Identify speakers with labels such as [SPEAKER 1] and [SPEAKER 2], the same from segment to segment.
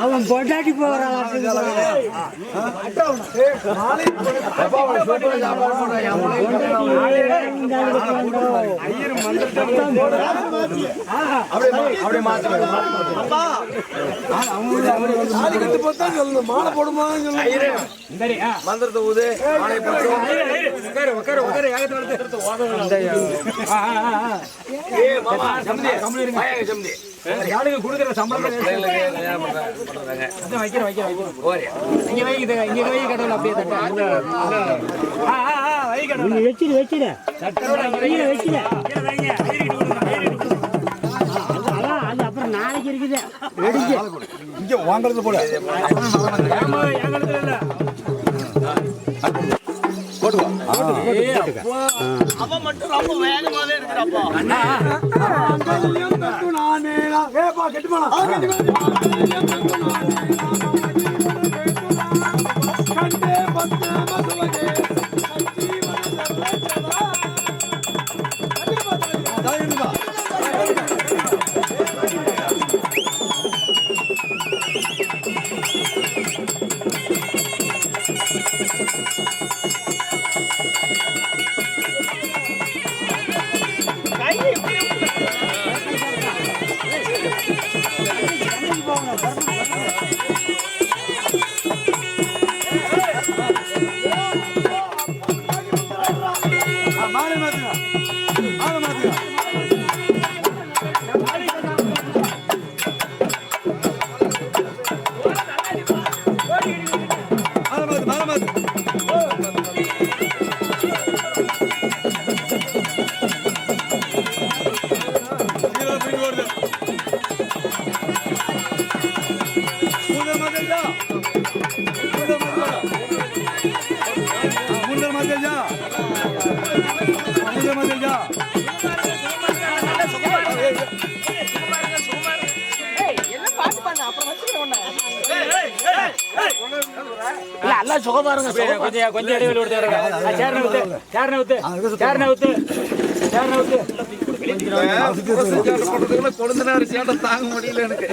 [SPEAKER 1] அவன் பொண்டாட்டி போகிறான்
[SPEAKER 2] மந்திரத்தை ஊது மாலை போட்டு ஏய் மாமா சம்பந்தி வாயாங்க சம்பந்தி
[SPEAKER 1] யாருக்கு கொடுக்குற சம்பளம். வைக்கிறேன் வைக்கிறேன் வைக்கிறேன்.
[SPEAKER 2] ஓரே.
[SPEAKER 1] இங்க வை இங்க இங்க வை கடவுள் அப்படியே தட்டு. ஆ ஆ ஆ வை கடவுள். நீ வெச்சிடு வெச்சிடு அதான் அது அப்புறம் நாளைக்கு இருக்குது வெடிச்சு
[SPEAKER 3] இங்க வாங்குறது போல மாலை
[SPEAKER 1] சுகம் பாருங்க கொஞ்சம் கொஞ்சம் இடைவெளி விட்டு சேர்ன விட்டு சேர்ன விட்டு சேர்ன விட்டு சேர்ன
[SPEAKER 2] போட்டதுக்குள்ள கொழுந்தனார் சேட்டை தாங்க முடியல எனக்கு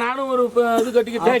[SPEAKER 1] நானும் ஒரு இது கட்டிக்கிட்டேன்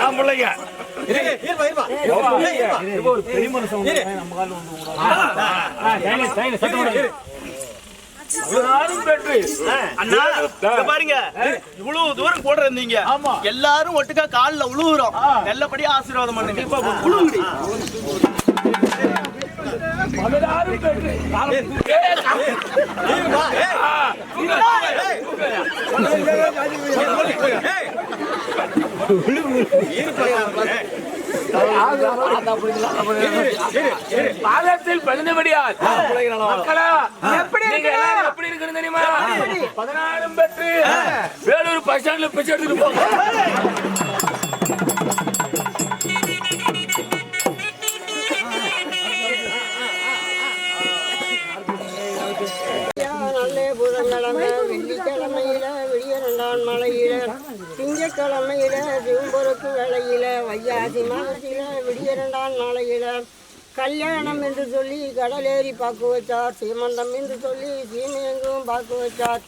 [SPEAKER 3] என் பிள்ளைங்க.
[SPEAKER 4] பாருங்க. இவ்வளவு தூரம் கூட இருந்தீங்க எல்லாரும் ஒட்டுக்கா கால்ல உழுவுறோம். நல்லபடியா ஆசீர்வாதம் பண்ணுங்க.
[SPEAKER 1] பெற்று. காலம் பாதத்தில் பதினபடியால் மக்களா எப்படி எப்படி இருக்குன்னு தெரியுமா? பதினாறும் பெற்று வேலூர் பஸ் ஸ்டாண்ட்ல பிச்சை எடுத்துட்டு போங்க.
[SPEAKER 5] கடலேறி பார்க்க வச்சார் சீமந்தம் என்று சொல்லி சீமையெங்கும் பார்க்க வச்சார்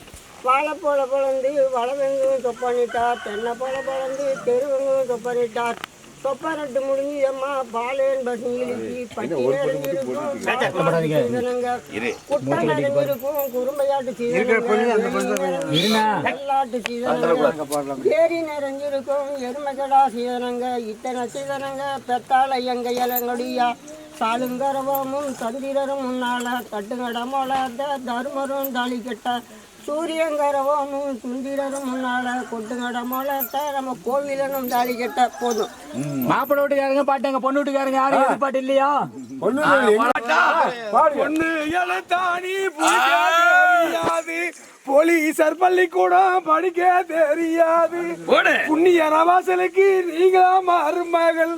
[SPEAKER 5] வாழை போல பொழந்து வளவெங்கும் சொப்பனிட்டார் தென்னை போல பொழந்து தெருவெங்கும் சொப்பனிட்டார். சொப்பனட்டு முடிஞ்சம்மா பாலேன் பசி இழுக்கி பட்டி நிறைஞ்சிருக்கும் குட்டை நிறைஞ்சிருக்கும் குறும்பையாட்டு சீதனங்க சீதனங்க ஏரி நிறைஞ்சிருக்கும் எருமகடா சீதனங்க இத்தனை சீதனங்க பெத்தால எங்க இளங்கடியா? சாலுங்கரவமும் சந்திரரும் முன்னால தட்டுங்கட மொளாத தர்மரும் தாலி கெட்ட சூரியங்கரவமும் சுந்திரரும் முன்னால கொட்டுங்கட மொளத்த நம்ம கோவிலனும் தாலி கெட்ட போதும்.
[SPEAKER 1] மாப்பிள்ளை வீட்டுக்காரங்க பாட்டாங்க பொண்ணு வீட்டுக்காரங்க யாரும் எதிர்பார்ட்டு இல்லையா?
[SPEAKER 3] பொண்ணு எழுத்தாணி தெரியாது போலீசர் பள்ளிக்கூடம் படிக்க தெரியாது. புண்ணிய நவாசலுக்கு நீங்க மருமகள்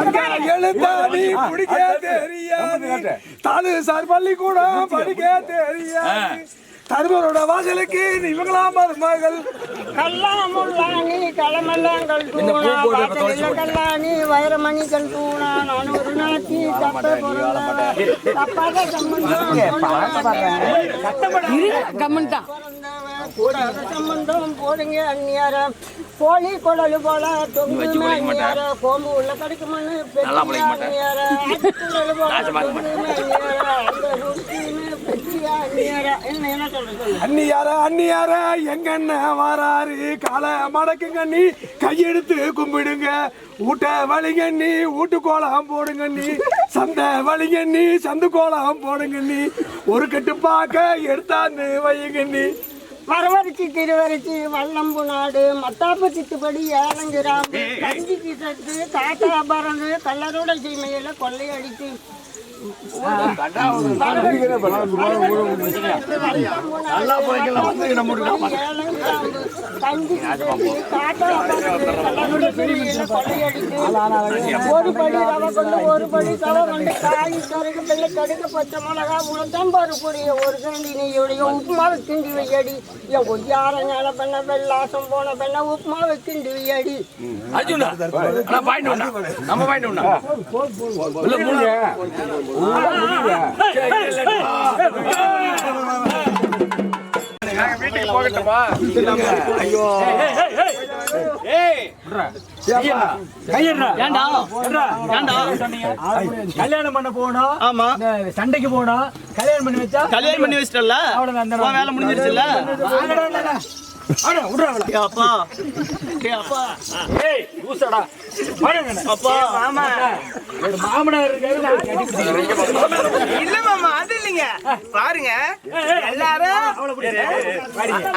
[SPEAKER 3] அங்க எழுத்தாணி பிடிக்க தெரியாது. தாலு சார் பள்ளிக்கூடம் படிக்க தெரியாது. தருமரோட வாசலுக்கு இவங்களா மருமகள்
[SPEAKER 5] கல்லாமுள்ளானி களமல்லாங்கள் தூணா கல்லானி வைரமணிகள் தூணா நான் சம்பந்தம். கூடாத சம்பந்தம் போடுங்க அந்நியார. கோழி குடலு போல தொங்குமே அந்நியார. கோம்பு உள்ள கடுக்குமன்னு பெரிய அந்நியார. குடலு போல தொங்குமே அந்நியார. அண்ணி ருச்சின்னு அண்ணி அந்நியார என்ன
[SPEAKER 3] எங்க அண்ணன் வாராரு? கால மடக்குங்க அண்ணி. கையெடுத்து கும்பிடுங்க. ஊட்ட வலிங்க நீ ஊட்டு கோலம் போடுங்க அண்ணி. சந்தை வலிங்க சந்து கோலம் போடுங்க அண்ணி. ஒரு கட்டு பாக்க எடுத்தாந்து வையுங்க அண்ணி.
[SPEAKER 5] மரவரிச்சி திருவரிச்சி வல்லம்பு நாடு மத்தாப்பு சித்துப்படி ஏலங்கிராம்பு கஞ்சிக்கு சத்து தாத்தா பறந்து கல்லரோட சீமையில கொள்ளையடிச்சு ஒரு படி ரவை கொண்டு ஒரு படி தலை கொண்டு காய் கருகு பிள்ளை பச்சை மிளகா உளுத்தம்பரு பொடிய ஒரு கண்டி நெய்யுடைய உப்புமாவை கிண்டி வையடி என் கொய்யார ஞான பெண்ண வெள்ளாசம் போன பெண்ண உப்புமாவை கிண்டி வையடி
[SPEAKER 1] அர்ஜுனா நம்ம ஒண்ணா இல்ல மூணு கல்யாணம் பண்ண போனோம்
[SPEAKER 4] ஆமா
[SPEAKER 1] சண்டைக்கு போனோம் கல்யாணம் பண்ணி வச்சா
[SPEAKER 4] கல்யாணம் பண்ணி வச்சிட்டல வேலை முடிஞ்சிருச்சுல்ல அப்பா. ஏ அப்பா.
[SPEAKER 1] ஏய்.
[SPEAKER 4] அப்பா.
[SPEAKER 1] மாமா. மாமனார் பிடிச்சிக்கிறேன்.
[SPEAKER 4] இல்ல மாமா அது இல்லைங்க. பாருங்க. எல்லாரும்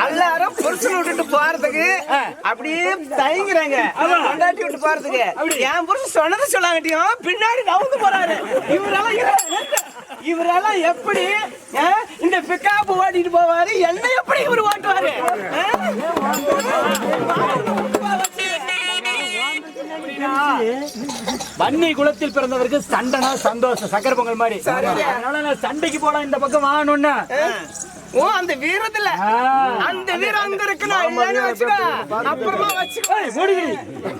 [SPEAKER 4] எல்லாரும் புருஷன் விட்டுட்டு போறதுக்கு அப்படியே தயங்குறாங்க. கொண்டாட்டி விட்டு போறதுக்கு. என் புருஷன் சொன்னதை சொல்லாங்கட்டியும் பின்னாடி நவுந்து போறாரு. இவரெல்லாம் இவ- இவரெல்லாம் எப்படி இந்த பிக்காப்பு ஓட்டிட்டு போவாரு என்ன எப்படி இவர் ஓட்டுவாரு?
[SPEAKER 1] வன்னி குலத்தில் பிறந்தவருக்கு சண்டைனா சந்தோஷம் சக்கர பொங்கல் மாதிரி. அதனால நான் சண்டைக்கு போனா இந்த பக்கம் வாங்கணும்னு
[SPEAKER 4] ஓ அந்த வீரத்துல. அந்த வீரம் அங்க இருக்கு. நான் இல்லைன்னு வச்சுக்கோ. அப்புறமா வச்சுக்கோ.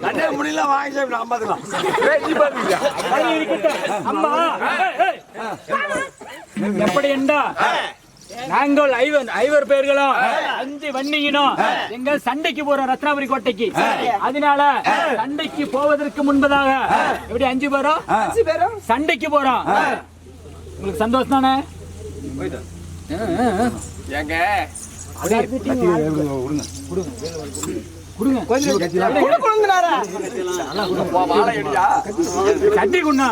[SPEAKER 3] அண்ணே முடியல வாங்கி சாப்பிட்டு ஐம்பதுலாம்.
[SPEAKER 1] அம்மா. எப்படி என்றா நாங்கள் ஐவர் ஐவர் பேர்களும் அஞ்சு வன்னியினோம் எங்க சண்டைக்கு போறோம் ரத்னாபுரி கோட்டைக்கு. அதனால சண்டைக்கு போவதற்கு முன்பதாக எப்படி அஞ்சு பேரும் அஞ்சு பேரும் சண்டைக்கு போறோம். உங்களுக்கு சந்தோஷம் தானே?
[SPEAKER 3] ஏங்க?
[SPEAKER 1] கொடுங்க. கட்டி குண்ணா?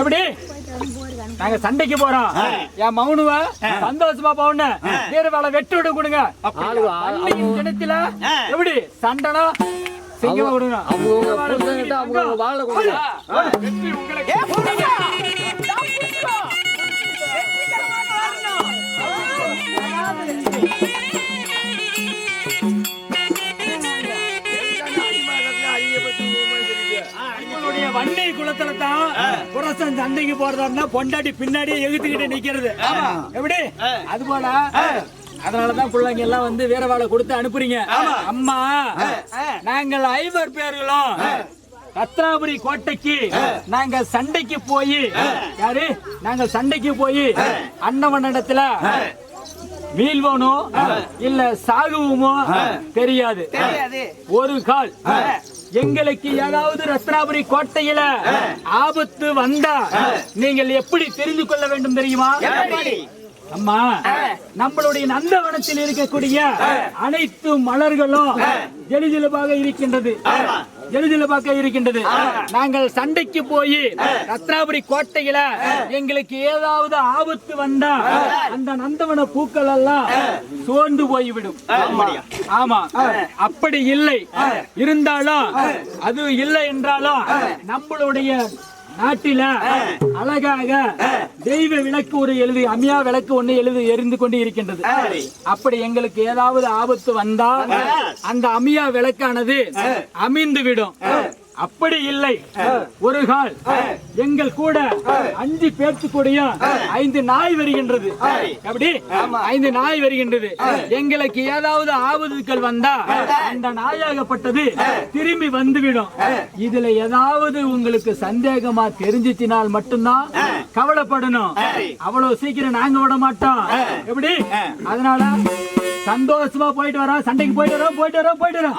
[SPEAKER 1] எப்படி? நாங்க சண்டைக்கு போறோம். என் மௌனுவ சந்தோஷமா போன வேற வேலை வெட்டு விட கொடுங்க. தினத்துல எப்படி? சண்டைனா சிங்கமா கொடுங்க. வெற்றி உங்களுக்கு நம்மளுடைய வண்டி குளத்துல தான் புரசன் சண்டைக்கு போறதா பொண்டாட்டி பின்னாடியே எகுத்துக்கிட்டு நிக்கிறது. எப்படி? அது போல அதனாலதான் பிள்ளைங்க எல்லாம் வந்து வீர வாழை கொடுத்து அனுப்புறீங்க. அம்மா நாங்கள் ஐவர் பேர்களும் ரத்னாபுரி கோட்டைக்கு நாங்க சண்டைக்கு போய் யாரு? நாங்க சண்டைக்கு போய் அன்னவனிடத்துல வீழ்வோனோ இல்ல சாகுவோமோ தெரியாது.
[SPEAKER 4] தெரியாது.
[SPEAKER 1] ஒரு கால். எங்களுக்கு ஏதாவது ரத்னாபுரி கோட்டையில ஆபத்து வந்தா நீங்கள் எப்படி தெரிந்து கொள்ள வேண்டும் தெரியுமா? அம்மா நம்மளுடைய நந்தவனத்தில் இருக்கக்கூடிய அனைத்து மலர்களும் எளிதிலபாக இருக்கின்றது. எளிதிலபாக இருக்கின்றது. நாங்கள் சண்டைக்கு போய் ரத்னாபுரி கோட்டையில எங்களுக்கு ஏதாவது ஆபத்து வந்தா அந்த நந்தவன பூக்கள் எல்லாம் சோர்ந்து போய்விடும். ஆமா. அப்படி இல்லை. இருந்தாலும் அது இல்லை என்றாலும் நம்மளுடைய நாட்டில அழகாக தெய்வ விளக்கு ஒரு எழுதி அமியா விளக்கு ஒண்ணு எழுதி எரிந்து கொண்டு இருக்கின்றது. அப்படி எங்களுக்கு ஏதாவது ஆபத்து வந்தால் அந்த அமியா விளக்கானது அமிழ்ந்து விடும். அப்படி இல்லை. ஒரு கால் எங்கள் கூட அஞ்சு பேர்த்து கூடயும் ஐந்து நாய் வருகின்றது. எப்படி? ஐந்து நாய் வருகின்றது. எங்களுக்கு ஏதாவது ஆபத்துக்கள் வந்தா அந்த நாயாகப்பட்டது திரும்பி வந்துவிடும். இதுல ஏதாவது உங்களுக்கு சந்தேகமா தெரிஞ்சிச்சினால் மட்டும்தான் கவலைப்படணும். அவ்வளவு சீக்கிரம் நாங்க விட மாட்டோம். எப்படி? அதனால சந்தோஷமா போயிட்டு வரோம். சண்டைக்கு போயிட்டு வரோம் போயிட்டு வரோம் போயிட்டு வரோம்.